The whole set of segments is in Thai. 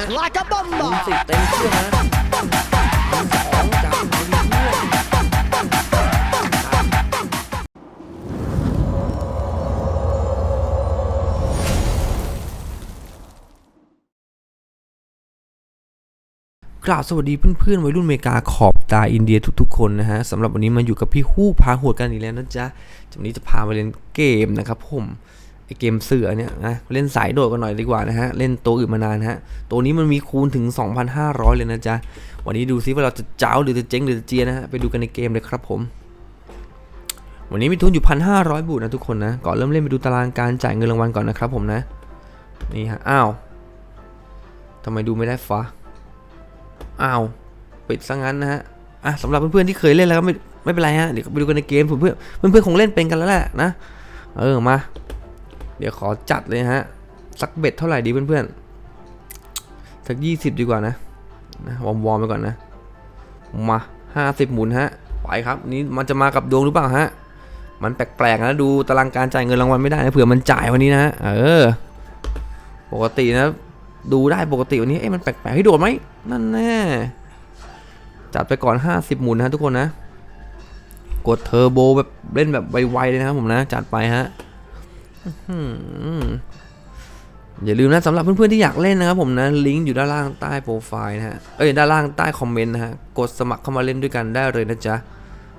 ะ like a คูณ bomber. สิบเต็มเครื่องนะพันสองจากไหนดีเพื่อนกราบสวัสดีเพื่อนๆวัยรุ่นอเมริกาขอบตาอินเดียทุกๆคนนะฮะสำหรับวันนี้มาอยู่กับพี่ฮู้พาหัวกันอีกแล้วนะจ๊ะวันนี้จะพามาเล่นเกมนะครับผมไอ เกมเสือเนี่ยนะเล่นสายโดดกันหน่อยดีกว่านะฮะ เล่นตัวอื่นมานานฮะ ตัวนี้มันมีคูณถึง 2,500 เลยนะจ๊ะ วันนี้ดูซิว่าเราจะเจ้าหรือจะเจ๊งหรือจะเจียนะฮะ ไปดูกันในเกมเลยครับผม วันนี้มีทุนอยู่ 1,500 บูทนะทุกคนนะ ก่อนเริ่มเล่นไปดูตารางการจ่ายเงินรางวัลก่อนนะครับผมนะ นี่ฮะ อ้าวทำไมดูไม่ได้ฟ้าอ้าว ปิดซะงั้นนะฮะ อะสำหรับเพื่อนๆที่เคยเล่นแล้วก็ไม่ไม่เป็นไรฮะ เดี๋ยวไปดูกันในเกมเพื่อนเพื่อนเพื่อนๆคงเล่นเป็นกันแล้วแหละนะ เออ มา เดี๋ยวขอจัดเลยฮะ สักเบ็ดเท่าไหร่ดีเพื่อนๆ สักยี่สิบดีกว่านะนะวอร์มวอมไปก่อนนะ มาห้าสิบหมุนฮะ ไปครับ นี่มันจะมากับดวงหรือเปล่าฮะ มันแปลกๆนะดูตารางการจ่ายเงินรางวัลไม่ได้นะเผื่อมันจ่ายวันนี้นะฮะเออ ปกตินะ ดูได้ปกติวันนี้เอ๊ะมันแปลกๆให้โดดไหมนั่นแน่จัดไปก่อน 50 หมุนนะทุกคนนะ กดเทอร์โบแบบเล่นแบบไวๆเลยนะครับผมนะ จัดไปฮะ อย่าลืมนะสำหรับเพื่อนๆที่อยากเล่นนะครับผมนะลิงก์อยู่ด้านล่างใต้โปรไฟล์นะฮะเอ้ยด้านล่างใต้คอมเมนต์นะฮะกดสมัครเข้ามาเล่นด้วยกันได้เลยนะจ๊ะ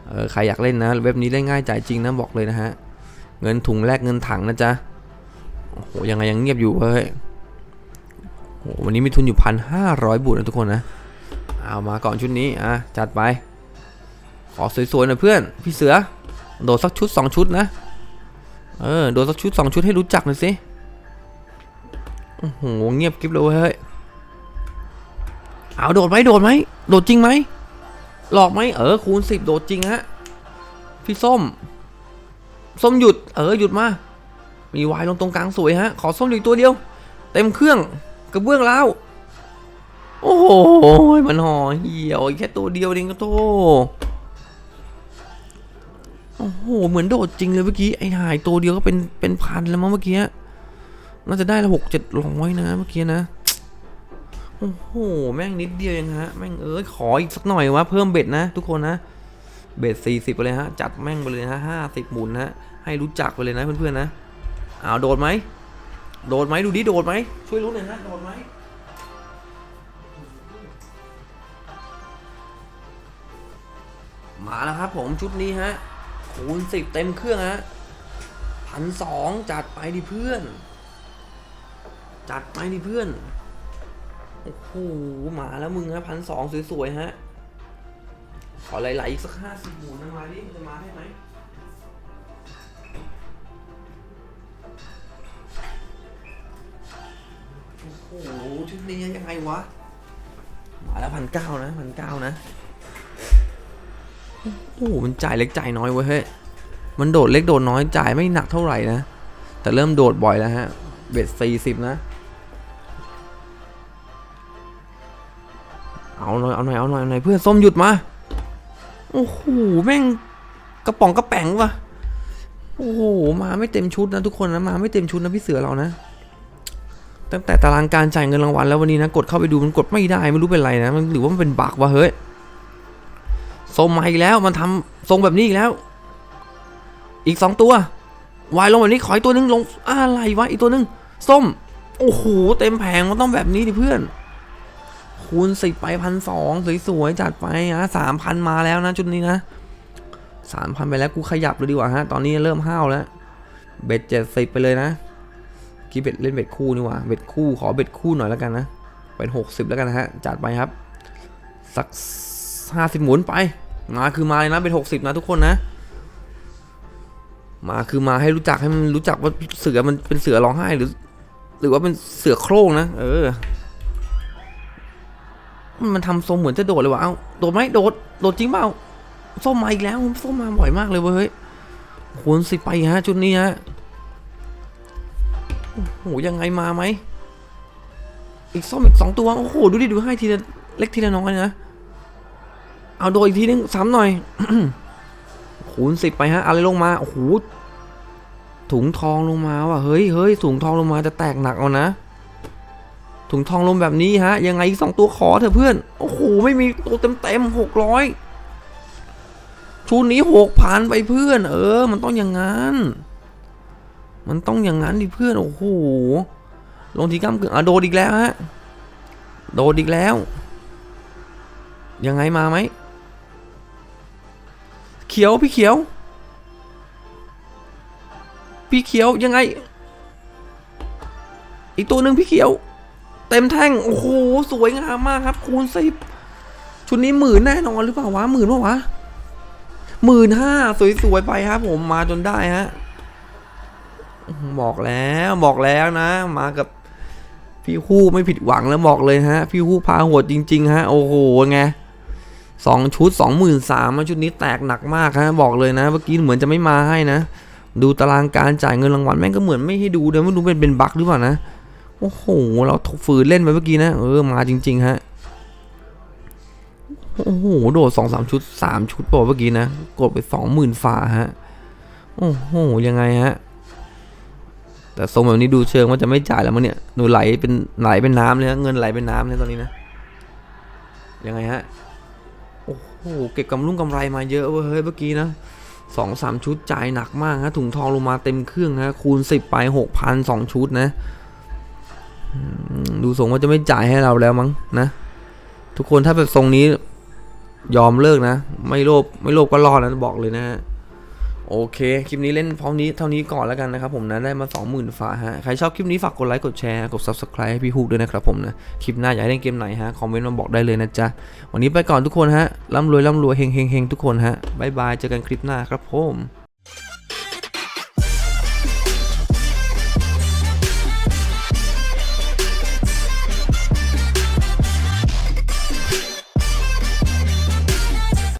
เออใครอยากเล่นนะเว็บนี้เล่นง่ายจ่ายจริงนะบอกเลยนะฮะเงินถุงแลกเงินถังนะจ๊ะโอ้โหยังไงยังเงียบอยู่เฮ้ยโอ้โหวันนี้มีทุนอยู่พันห้าร้อยบุตรนะทุกคนนะเอามาก่อนชุดนี้อะจัดไปขอสวยๆหน่อยเพื่อน พี่เสือโดดสักชุด 2 ชุดนะ เออโดดสักชุด2ชุดให้รู้จักหน่อยสิโอ้โหเงียบกริบเลยเว้ยเฮ้ยเอาโดดไหมโดดไหมโดดจริงไหมหลอกไหมเออคูณสิบโดดจริงฮะพี่ส้ม ส้มหยุด เออหยุดมา มีวายลงตรงกลางสวยฮะ ขอส้มอีกตัวเดียว เต็มเครื่องกระเบื้องแล้วโอ้โหมันห่อเหี่ยวแค่ตัวเดียวเองก็โต โอ้โห เหมือนโดดจริงเลยเมื่อกี้ ไอ้หายตัวเดียวก็เป็นเป็นพันแล้วมั้งเมื่อกี้น่าจะได้ละหกเจ็ดร้อยนะเมื่อกี้นะ โอ้โห แม่งนิดเดียวเองฮะ แม่งเอ้ยขออีกสักหน่อยวะเพิ่มเบ็ดนะ ทุกคนนะ เบ็ดสี่สิบไปเลยฮะ จัดแม่งไปเลยฮะห้าสิบหมุนฮะ ให้รู้จักไปเลยนะเพื่อนๆนะอ้าวโดดไหม โดดไหมดูดิโดดไหม ช่วยรู้หน่อยนะโดดไหมมาแล้วครับผมชุดนี้ฮะ คูณสิบเต็มเครื่องฮะพันสองจัดไปดิเพื่อน จัดไปดิเพื่อน โอ้โหมาแล้วมึงฮะพันสองสวยๆฮะ ขอไหลๆอีกสักห้าสิบหมุนนะมาดิมันจะมาได้ไหมโอ้โหชุดนี้ยังไงวะ มาแล้วพันเก้านะพันเก้านะ โอ้โหมันจ่ายเล็กจ่ายน้อยเว้ยเฮ้ยมันโดดเล็กโดดน้อยจ่ายไม่หนักเท่าไหร่นะ แต่เริ่มโดดบ่อยแล้วฮะ เบ็ดสี่สิบนะ เอาหน่อยเอาหน่อยเอาหน่อยเอาหน่อยเพื่อนส้มหยุดมา โอ้โหแม่งกระป๋องกระแป๋งวะโอ้โหมาไม่เต็มชุดนะทุกคนนะมาไม่เต็มชุดนะพี่เสือเรานะตั้งแต่ตารางการจ่ายเงินรางวัลแล้ววันนี้นะกดเข้าไปดูมันกดไม่ได้ไม่รู้เป็นไรนะมันหรือว่ามันเป็นบั๊กวะเฮ้ย ทรงมาอีกแล้วมันทำทรงแบบนี้อีกแล้ว อีกสองตัว วายลงแบบนี้ขออีกตัวหนึงลงอะไรวะอีกตัวหนึงส้ม โอ้โหเต็มแผงมันต้องแบบนี้ดิเพื่อน คูณสิบไปพันสองสวยๆจัดไปนะสามพันมาแล้วนะชุดนี้นะสามพันไปแล้วกูขยับเลยดีกว่าฮะตอนนี้เริ่มห้าวแล้ว เบ็ดเจ็ดสิบไปเลยนะกีเบ็ดเล่นเบ็ดคู่นี่ว่าเบ็ดคู่ขอเบ็ดคู่หน่อยแล้วกันนะเป็นหกสิบแล้วกันนะฮะจัดไปครับ สัก ห้าสิบหมุนไป มาคือมาเลยนะเป็นหกสิบนะทุกคนนะ มาคือมาให้รู้จักให้มันรู้จักว่าเสือมันเป็นเสือร้องไห้หรือ หรือว่าเป็นเสือโคร่งนะ เออ มันทำทรงเหมือนจะโดดเลยว่ะเอ้าโดดไหมโดดโดดจริงเปล่าส้มมาอีกแล้วส้มมาบ่อยมากเลยเว้ยคูณสิไปฮะ ชุดนี้ฮะโอ้โหยังไงมาไหมอีกส้มอีกสองตัว โอ้โห ดูดิ ดูให้ทีละเล็กทีละน้อยนะ เอาโดยอีกทีนึงซ้ำหน่อยคูณสิบไปฮะอะไรลงมาโอ้โหถุงทองลงมาว่ะเฮ้ยเฮ้ยถุงทองลงมาจะแตกหนักเอานะ ถุงทองลมแบบนี้ฮะ ยังไงอีกสองตัวขอเถอะเพื่อนโอ้โหไม่มีตัวเต็มเต็มหกร้อยชุดนี้หกพันไปเพื่อน เออ มันต้องอย่างนั้น มันต้องอย่างนั้นดิเพื่อนโอ้โหลงทีก้ามกึ่งอะโดดอีกแล้วฮะโดดอีกแล้ว ยังไงมาไหม เขียวพี่เขียว พี่เขียวยังไง อีกตัวหนึ่งพี่เขียว เต็มแท่งโอ้โหสวยงามมากครับ คูณสิบชุดนี้หมื่นแน่นอนหรือเปล่าวะหมื่นปะวะหมื่นห้าสวยๆไปครับ ผมมาจนได้ฮะบอกแล้วบอกแล้วนะ มากับพี่ฮู้ไม่ผิดหวังแล้วบอกเลยฮะ พี่ฮู้พาหัวจริง ๆ ฮะ โอ้โหไง สองชุดสองหมื่นสามชุดนี้แตกหนักมากฮะบอกเลยนะเมื่อกี้เหมือนจะไม่มาให้นะ ดูตารางการจ่ายเงินรางวัลแม่งก็เหมือนไม่ให้ดูเลยไม่รู้เป็นเป็นบั๊กหรือเปล่านะโอ้โหเราฝืนเล่นไปเมื่อกี้นะเออมาจริง ๆ ฮะโอ้โหโดดสองสามชุดสามชุดบอกเมื่อกี้นะกดไปสองหมื่นฝ่าฮะโอ้โหยังไงฮะแต่ทรงแบบนี้ดูเชิงว่าจะไม่จ่ายแล้วมั้งเนี่ยหนูไหลเป็นไหลเป็นน้ำเลยฮะเงินไหลเป็นน้ำเลยตอนนี้นะยังไงฮะ หเก็บกำลุ่งกำไรมาเยอะเว้ยเฮ้ยเมื่อกี้นะสองสามชุดจ่ายหนักมากฮะถุงทองลงมาเต็มเครื่องฮะคูณสิบไปหกพันสองชุดนะดูทรงว่าจะไม่จ่ายให้เราแล้วมั้งนะ ทุกคนถ้าแบบทรงนี้ยอมเลิกนะ ไม่โลภไม่โลภก็รอดนะบอกเลยนะฮะ โอเค คลิปนี้เล่นพร้อมนี้เท่านี้ก่อนแล้วกันนะครับผมนะได้มา 20,000ฝาฮะ ใครชอบคลิปนี้ฝากกดไลค์ กดแชร์ กด subscribe ให้พี่ฮูกด้วยนะครับผมนะ คลิปหน้าอยากเล่นเกมไหนฮะ คอมเมนต์มาบอกได้เลยนะจ๊ะ วันนี้ไปก่อนทุกคนฮะร่ำรวยร่ำรวยเฮงเฮงเฮงทุกคนฮะบายบายเจอกันคลิปหน้าครับผม